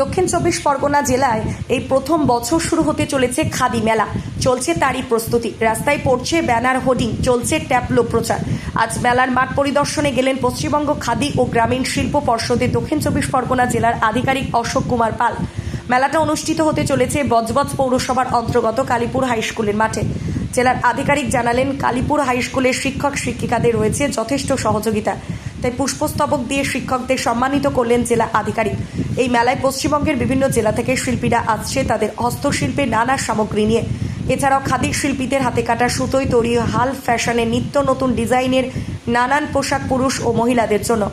দক্ষিণ চব্বিশ পরগনা জেলায় এই প্রথম বছর শুরু হতে চলেছে খাদি মেলা। চলছে তারই প্রস্তুতি। রাস্তায় পড়ছে ব্যানার হোর্ডিং, চলছে ট্যাবলো প্রচার। আজ মেলার মাঠ পরিদর্শনে গেলেন পশ্চিমবঙ্গ খাদি ও গ্রামীণ শিল্প পর্ষদের দক্ষিণ চব্বিশ পরগনা জেলার আধিকারিক অশোক কুমার পাল। মেলাটা অনুষ্ঠিত হতে চলেছে বজবজ পৌরসভার অন্তর্গত কালীপুর হাইস্কুলের মাঠে। জেলার আধিকারিক জানালেন, কালীপুর হাইস্কুলের শিক্ষক শিক্ষিকাদের রয়েছে যথেষ্ট সহযোগিতা। তাই পুষ্পস্তবক দিয়ে শিক্ষকদের সম্মানিত করলেন জেলা আধিকারিক। এই মেলায় পশ্চিমবঙ্গের বিভিন্ন জেলা থেকে শিল্পীরা আসছে তাদের হস্তশিল্পের নানা সামগ্রী নিয়ে। এছাড়াও খাদির শিল্পীদের হাতে কাটা সুতোয় তৈরি হাল ফ্যাশনে নিত্য নতুন ডিজাইনের নানান পোশাক পুরুষ ও মহিলাদের জন্য।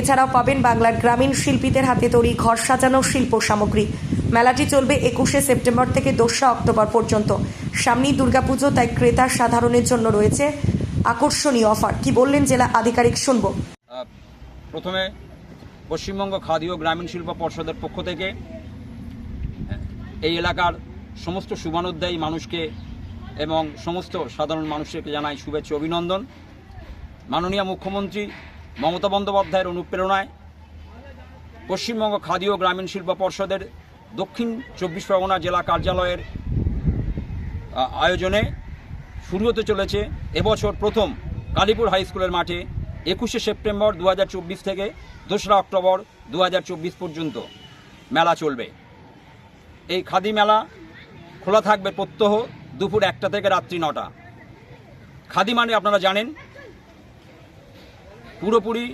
এছাড়াও পাবেন বাংলার গ্রামীণ শিল্পীদের হাতে তৈরি ঘর সাজানোর শিল্প সামগ্রী। মেলাটি চলবে একুশে সেপ্টেম্বর থেকে দোসরা অক্টোবর পর্যন্ত। সামনেই দুর্গাপুজো, তাই ক্রেতা সাধারণের জন্য রয়েছে আকর্ষণীয় অফার। কি বললেন জেলা আধিকারিক শুনব। প্রথমে পশ্চিমবঙ্গ খাদি ও গ্রামীণ শিল্প পর্ষদের পক্ষ থেকে এই এলাকার সমস্ত শুভানুদ্দায়ী মানুষকে এবং সমস্ত সাধারণ মানুষকে জানাই শুভেচ্ছা অভিনন্দন। মাননীয় মুখ্যমন্ত্রী মমতা বন্দ্যোপাধ্যায়ের অনুপ্রেরণায় পশ্চিমবঙ্গ খাদি ও গ্রামীণ শিল্প পর্ষদের দক্ষিণ চব্বিশ পরগনা জেলা কার্যালয়ের আয়োজনে শুরু হতে চলেছে এবছর প্রথম কালীপুর হাই স্কুলের মাঠে একুশে সেপ্টেম্বর দু হাজার চব্বিশ থেকে দোসরা অক্টোবর দু হাজার চব্বিশ পর্যন্ত মেলা চলবে। এই খাদি মেলা খোলা থাকবে প্রত্যহ দুপুর একটা থেকে রাত্রি নটা। খাদি মানে আপনারা জানেন, পুরোপুরি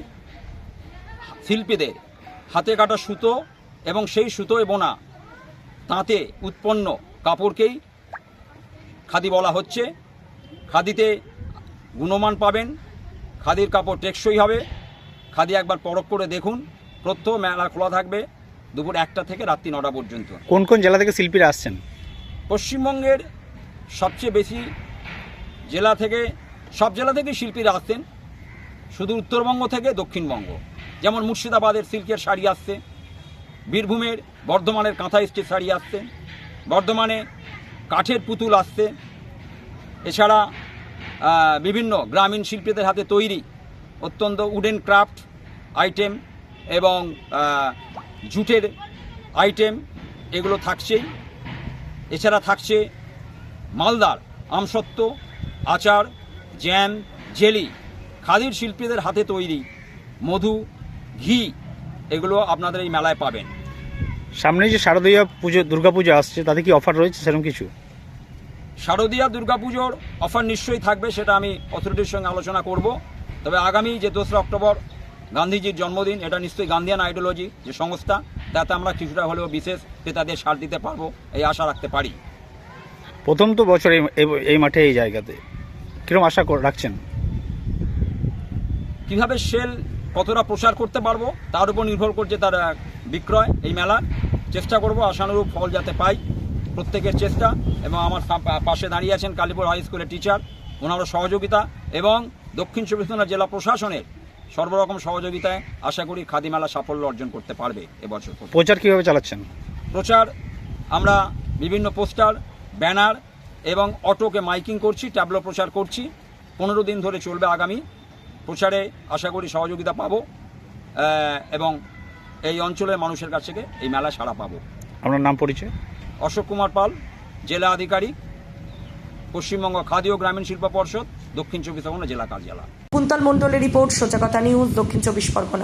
শিল্পীদের হাতে কাটা সুতো এবং সেই সুতোয় বোনা তাঁতে উৎপন্ন কাপড়কেই খাদি বলা হচ্ছে। খাদিতে গুণমান পাবেন খাদির কাপড় টেকসই হবে। খাদি একবার পরখ করে দেখুন। প্রত্যহ মেলা খোলা থাকবে দুপুর একটা থেকে রাত্রি নটা পর্যন্ত। কোন কোন জেলা থেকে শিল্পীরা আসছেন? পশ্চিমবঙ্গের সবচেয়ে বেশি জেলা থেকে সব জেলা থেকেই শিল্পীরা আসছেন। শুধু উত্তরবঙ্গ থেকে দক্ষিণবঙ্গ। যেমন মুর্শিদাবাদের সিল্কের শাড়ি আসছে বীরভূমের বর্ধমানের কাঁথা স্টিচ শাড়ি আসছে বর্ধমানে কাঠের পুতুল আসছে। এছাড়া বিভিন্ন গ্রামীণ শিল্পীদের হাতে তৈরি অত্যন্ত উডেন ক্রাফট আইটেম এবং জুটের আইটেম এগুলো থাকছেই। এছাড়া থাকছে মালদার আমসত্ত্ব, আচার, জ্যাম, জেলি, খাদির শিল্পীদের হাতে তৈরি মধু, ঘি, এগুলো আপনাদের এই মেলায় পাবেন। সামনে যে শারদীয় পুজো, দুর্গাপুজো আসছে, তাতে কি অফার রয়েছে সেরকম কিছু? শারদীয়া দুর্গাপুজোর অফার নিশ্চয়ই থাকবে সেটা আমি অথরিটির সঙ্গে আলোচনা করব। তবে আগামী যে দোসরা অক্টোবর গান্ধীজির জন্মদিন এটা নিশ্চয়ই গান্ধিয়ান আইডিওলজি যে সংস্থা তাতে আমরা কিছুটা হলেও বিশেষ ক্রেতাদের সার দিতে পারব এই আশা রাখতে পারি। প্রথম তো বছর এই- মাঠে এই জায়গাতে। কীরকম আশা রাখছেন? কীভাবে সেল কতটা প্রচার করতে পারব তার উপর নির্ভর করছে তার বিক্রয় এই মেলা চেষ্টা করব আশানুরূপ ফল যাতে পাই। প্রত্যেকের চেষ্টা এবং আমার পাশে দাঁড়িয়ে আছেন কালীপুর হাই স্কুলের টিচার ওনারও সহযোগিতা এবং দক্ষিণ চব্বিশ পরগনা জেলা প্রশাসনের সর্বরকম সহযোগিতায় আশা করি খাদি মেলা সাফল্য অর্জন করতে পারবে এবছর প্রচার কীভাবে চালাচ্ছেন? প্রচার আমরা বিভিন্ন পোস্টার ব্যানার এবং অটোকে মাইকিং করছি ট্যাবলো প্রচার করছি। পনেরো দিন ধরে চলবে আগামী। প্রচারে আশা করি সহযোগিতা পাবো এবং এই অঞ্চলের মানুষের কাছ থেকে এই মেলা সাড়া পাবো। আপনার নাম পরিচয়? অশোক কুমার পাল, জেলা আধিকারিক, পশ্চিমবঙ্গ খাদি ও গ্রামীণ শিল্প পর্ষদ, দক্ষিণ চব্বিশ পরগনা জেলা কার্যালয়। কুন্তল মণ্ডলের রিপোর্ট সোজা কথা নিউজ, দক্ষিণ চব্বিশ পরগনা।